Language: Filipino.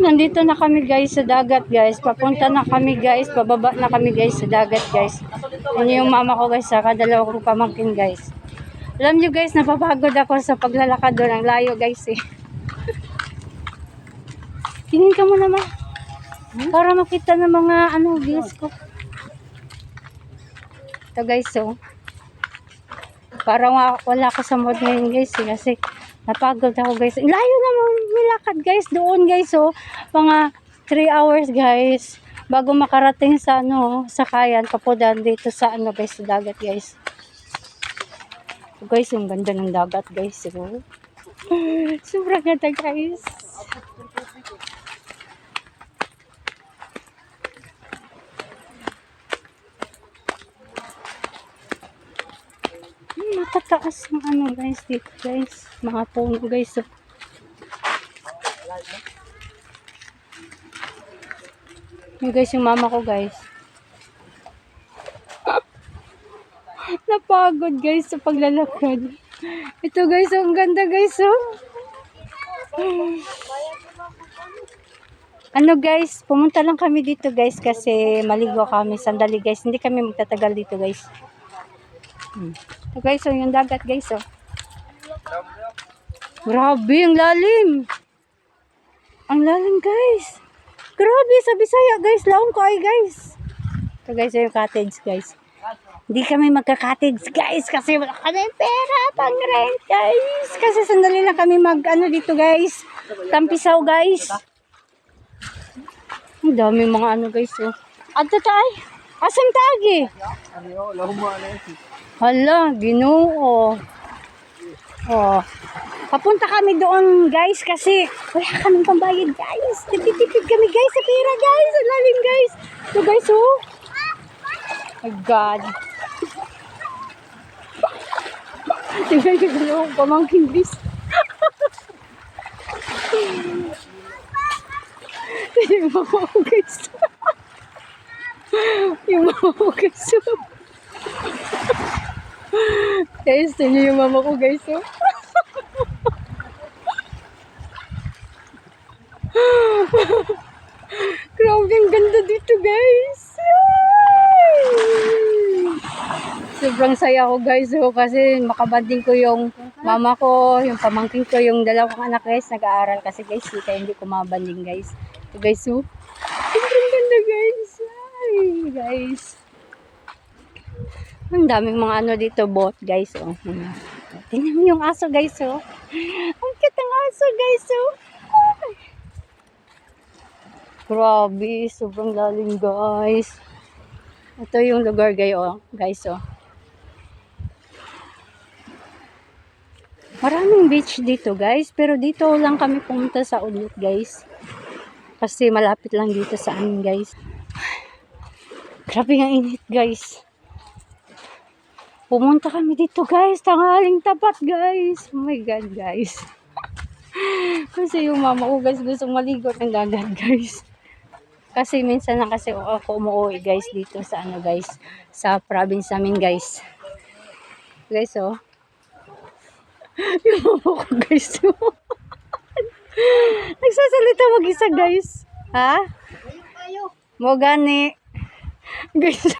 Nandito na kami guys sa dagat guys. Papunta na kami guys. Pababa na kami guys sa dagat guys. Yan yung mama ko guys. Saka dalawa kong pamangkin guys. Alam nyo guys, napapagod ako sa paglalakad doon. Ang layo guys eh. Tingin ka mo naman. Para makita ng mga ano, views ko. Ito guys, so. Parang wa- wala ako sa mood ngayon guys eh, kasi napagod ako guys. Layo naman nilakad guys doon guys oh. Mga 3 hours guys bago makarating sa ano sa kayan papudan dito sa ano guys sa dagat guys. So, guys yung ganda ng dagat guys oh. Sobrang ganda guys. Matataas yung ano guys dito guys. Mga puno guys. Oh. Yung guys yung mama ko guys. Napagod guys sa paglalakad. Ito guys, ang ganda guys oh. Ano guys, pumunta lang kami dito guys kasi maligo kami. Sandali guys, hindi kami magtatagal dito guys. Hmm. Ito guys, oh, yung dagat guys oh. Grabe, ang lalim. Ang lalim guys. Grabe, sa Bisaya guys, laong ko ay guys. Ito guys, yung cottage guys. Hindi kami magka-cottage guys kasi wala kami pera pang rent guys. Kasi sandali lang kami mag ano dito guys. Tampisaw guys. Ang dami mga ano guys oh. Adto tay. Asan tagi? Hala, ginoo. Oh. Papunta kami doon, guys, kasi wala kaming pambayad, guys. Tipid-tipid kami, guys, sa pera, guys. Ang lalim, guys. So, guys, oh. My God. Tingnan ko yung pamangkin, yung mama ko, guys. Yung mama ko, guys. Guys, yun yung mama ko, guys, oh. Grabe, ang ganda dito, guys. Sobrang saya ko, guys, oh, kasi makabanding ko yung mama ko, yung pamangkin ko, yung dalawang anak, guys, nag-aaral kasi, guys, kaya hindi ko mabanding, guys. So, guys, oh. Ganda, guys. Ang daming mga ano dito, bot, guys, oh. Tingnan mo yung aso, guys, oh. Ang cute ng aso, guys, oh. Grabe, sobrang lalim, guys. Ito yung lugar, guys, oh. Guys, oh. Maraming beach dito, guys. Pero dito lang kami pumunta sa ulit, guys. Kasi malapit lang dito sa amin, guys. Grabe nga init, guys. Pumunta kami dito guys, tanghaling tapat guys. Oh my God guys. kasi yung mama ko guys gustong maligo ng dagat guys. Kasi minsan na kasi ako umuwi guys dito sa ano guys, sa province namin guys. Guys oh. yung mama ko guys. Nagsasalita mag-isa guys. Ha? Mo gani. Guys.